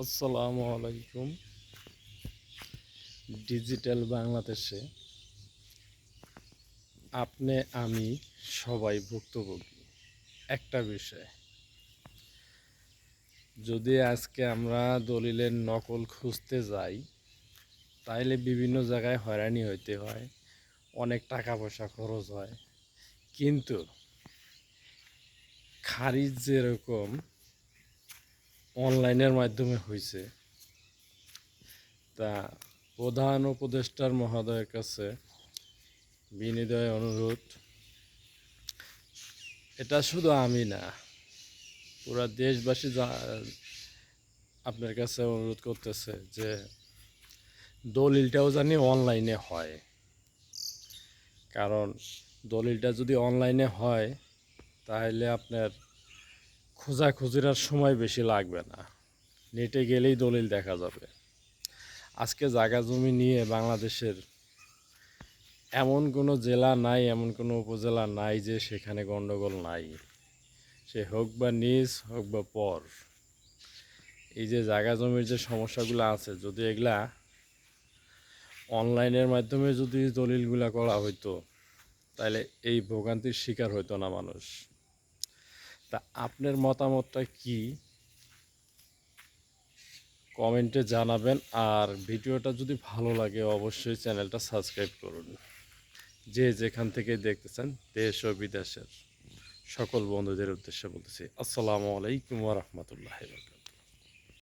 আসসালামু আলাইকুম। ডিজিটাল বাংলাদেশে আপনি, আমি সবাই ভুক্তভোগী। একটা বিষয়, যদি আজকে আমরা দলিলের নকল খুঁজতে যাই, তাইলে বিভিন্ন জায়গায় হয়রানি হইতে হয়, অনেক টাকা পয়সা খরচ হয়। কিন্তু খারিজ যেরকম অনলাইনের মাধ্যমে হয়েছে তা প্রধান উপদেষ্টার মহোদয়ের কাছে বিনিদয় অনুরোধ। এটা শুধু আমি না, পুরা দেশবাসী আপনার কাছে অনুরোধ করতেছে যে দলিলটাও জানি অনলাইনে হয়। কারণ দলিলটা যদি অনলাইনে হয়, তাহলে আপনার খোঁজাখুঁজির আর সময় বেশি লাগবে না। নেটে গেলেই দলিল দেখা যাবে। আজকে জায়গা জমি নিয়ে বাংলাদেশের এমন কোনো জেলা নাই, এমন কোনো উপজেলা নাই যে সেখানে গণ্ডগোল নাই। সে হোক বা নিজ হোক বা পর। এই যে জায়গা জমির যে সমস্যাগুলো আছে, যদি এগুলা অনলাইনের মাধ্যমে যদি দলিলগুলা করা হইতো, তাহলে এই ভোগান্তির শিকার হইতো না মানুষ। তা আপনার মতামতটা কি? কমেন্টে জানাবেন। আর ভিডিওটা যদি ভালো লাগে অবশ্যই চ্যানেলটা সাবস্ক্রাইব করুন। যে যেখান থেকে দেখতেছেন দেশ ও বিদেশের সকল বন্ধুদের উদ্দেশ্যে বলতেছি, আসসালামু আলাইকুম রহমতুল্লাহ